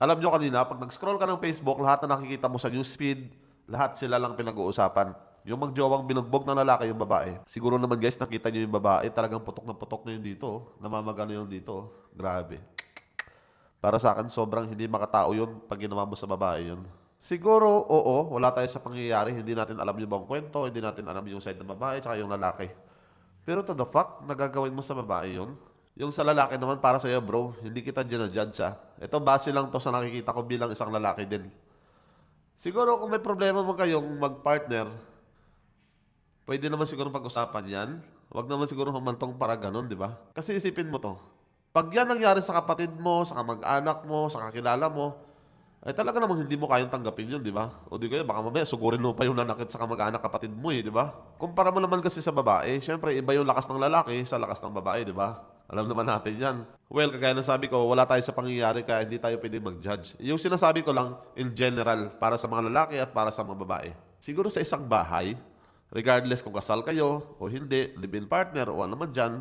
Alam nyo kanina, pag nag-scroll ka ng Facebook, lahat na nakikita mo sa newsfeed, lahat sila lang pinag-uusapan. Yung magjowang binugbog ng lalaki yung babae. Siguro naman guys, nakita nyo yung babae, talagang putok na putok na yun dito. oh. Namamaga na yun dito. oh. Grabe. Para sa akin, sobrang hindi makatao yun pag ginawa mo sa babae yun. Siguro, oo, wala tayo sa pangyayari. Hindi natin alam yung buong kwento, hindi natin alam yung side ng babae, tsaka yung lalaki. Pero to the fuck, nagagawin mo sa babae yun? Yung sa lalaki naman, para sa'yo bro, hindi kita dyan na-judge ha. Ito, base lang to sa nakikita ko bilang isang lalaki din. Siguro kung may problema mo kayong mag-partner, pwede naman siguro pag-usapan yan. Huwag naman siguro humantong para ganun, di ba? Kasi isipin mo to. Pag yan nangyari sa kapatid mo, sa kamag-anak mo, sa kakilala mo, ay talaga namang hindi mo kayang tanggapin yun, di ba? O di kaya baka mamaya sugurin mo pa yung nanakit sa kamag-anak kapatid mo eh, di ba? Kumpara mo naman kasi sa babae, syempre iba yung lakas ng lalaki sa lakas ng babae, di ba? Alam naman natin yan. Well, kagaya ng sabi ko, wala tayo sa pangyayari kaya hindi tayo pwede mag-judge. Yung sinasabi ko lang in general para sa mga lalaki at para sa mga babae. Siguro sa isang bahay, regardless kung kasal kayo o hindi, live-in partner o ano man dyan,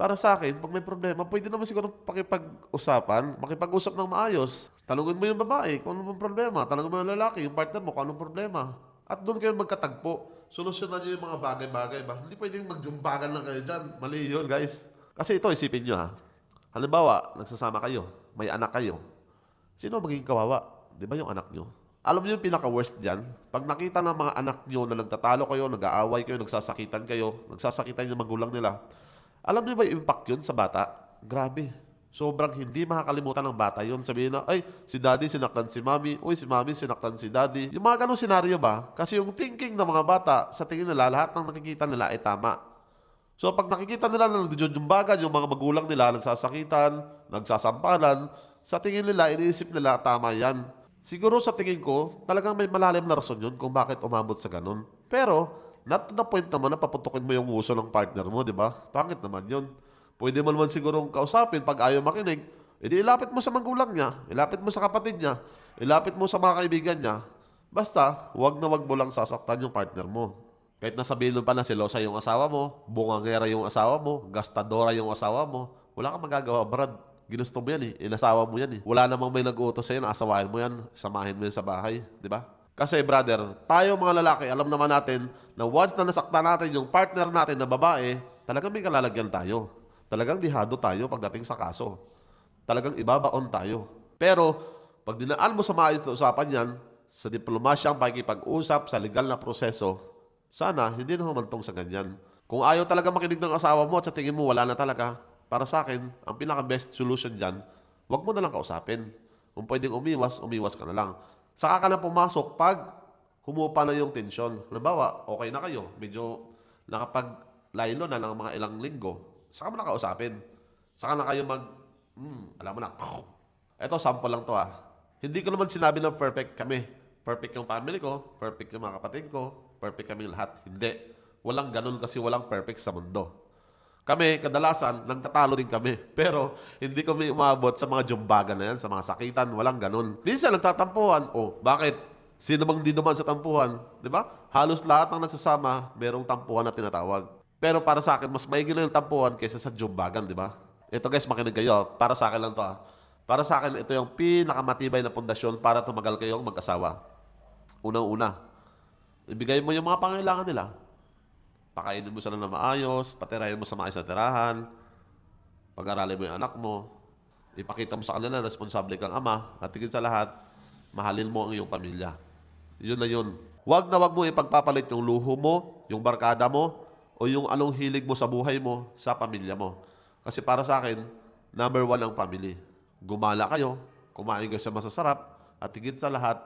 para sa akin, pag may problema, pwede naman siguro pakipag-usapan, makipag-usap ng maayos. Tanungin mo yung babae kung ano problema. Tanungin mo yung lalaki, yung partner mo kung anong problema. At doon kayo magkatagpo. Solusyonan nyo yung mga bagay-bagay ba? Hindi pwedeng magjumbagan lang kayo dyan. Mali yun, guys. Kasi ito, isipin nyo ha. Halimbawa, nagsasama kayo, may anak kayo. Sino magiging kawawa? Di ba yung anak nyo? Alam niyo yung pinaka-worst dyan? Pag nakita ng mga anak nyo na nagtatalo kayo, nag-aaway kayo, nagsasakitan kayo, nagsasakitan yung magulang nila, alam niyo ba yung impact yun sa bata? Grabe. Sobrang hindi makakalimutan ng bata yun. Sabihin na, ay, si daddy sinaktan si mami. Uy, si mami sinaktan si daddy. Yung mga ganong senaryo ba? Kasi yung thinking ng mga bata, sa tingin nila, lahat ng nakikita nila ay tama. So pag nakikita nila na nagjujumbagan yung mga magulang nila, nagsasakitan, nagsasampalan, sa tingin nila, iniisip nila, tama yan. Siguro sa tingin ko, talagang may malalim na rason yun kung bakit umabot sa ganun. Pero, not to the point naman na paputukin mo yung uso ng partner mo, di ba? Pangit naman yun. Pwede mo naman siguro kausapin pag ayaw makinig, edi ilapit mo sa magulang niya, ilapit mo sa kapatid niya, ilapit mo sa mga kaibigan niya. Basta, wag na wag mo lang sasaktan yung partner mo. Kahit nasabihin mo pa na selosa yung asawa mo, bungangera yung asawa mo, gastadora yung asawa mo, wala kang magagawa, Brad. Ginusto mo yan eh. Inasawa mo yan eh. Wala namang may nag-uutos sa'yo na asawahin mo yan, samahin mo yan sa bahay. Di ba? Kasi brother, tayo mga lalaki, alam naman natin na once na nasaktan natin yung partner natin na babae, talagang may kalalagyan tayo. Talagang dihado tayo pagdating sa kaso. Talagang ibabaon tayo. Pero, pag dinaan mo sa maayos na usapan yan, sa diplomasyang pakikipag-usap, sa legal na proseso, sana hindi na humantong sa ganyan. Kung ayaw talaga makinig ng asawa mo at sa tingin mo wala na talaga, para sa akin, ang pinaka-best solution dyan, wag mo na lang kausapin. Kung pwedeng umiwas, umiwas ka na lang. Saka ka na pumasok pag humupa na yung tensyon. Halimbawa, okay na kayo, medyo nakapag-laylo na ng mga ilang linggo, saka mo na kausapin. Saka na kayo mag, hmm, alam mo na, eto sample lang to ah. Hindi ko naman sinabi na perfect kami. Perfect yung family ko, perfect yung mga kapatid ko, perfect kami lahat. Hindi. Walang ganun kasi walang perfect sa mundo. Kami, kadalasan, nagtatalo din kami. Pero, hindi kami umabot sa mga jumbagan na yan, sa mga sakitan, walang ganun. Minsan, nagtatampuhan. Oh, bakit? Sino bang di naman sa tampuhan? Ba? Halos lahat ng nagsasama, merong tampuhan na tinatawag. Pero para sa akin, mas maigi na yung tampuhan kaysa sa jumbagan, di ba? Ito guys, makinig kayo. Para sa akin lang to ah. Para sa akin, ito yung pinakamatibay na pundasyon para tumagal kayong mag-asawa. Unang-una, ibigay mo yung mga pangailangan nila. Pakainin mo sila na maayos, patirahin mo sa maayos na tirahan, pag-aralin mo yung anak mo, ipakita mo sa kanila na responsable kang ama, at higit sa lahat, mahalin mo ang iyong pamilya. Yun na yun. Huwag na huwag mo ipagpapalit yung luho mo, yung barkada mo, o yung anong hilig mo sa buhay mo sa pamilya mo. Kasi para sa akin, number one ang family. Gumala kayo, kumain kayo sa masasarap, at higit sa lahat,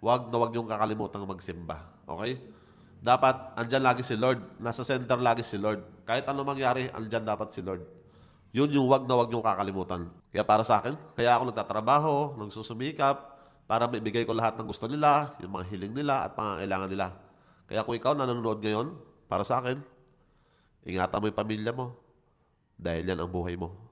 huwag na huwag yung kakalimutang magsimba. Okay? Dapat, andyan lagi si Lord. Nasa center lagi si Lord. Kahit ano mangyari, andyan dapat si Lord. Yun yung wag na wag yung kakalimutan. Kaya para sa akin, kaya ako nagtatrabaho, nagsusumikap, para maibigay ko lahat ng gusto nila, yung mga hiling nila at pangangailangan nila. Kaya kung ikaw nanonood ngayon, para sa akin, ingatan mo yung pamilya mo. Dahil yan ang buhay mo.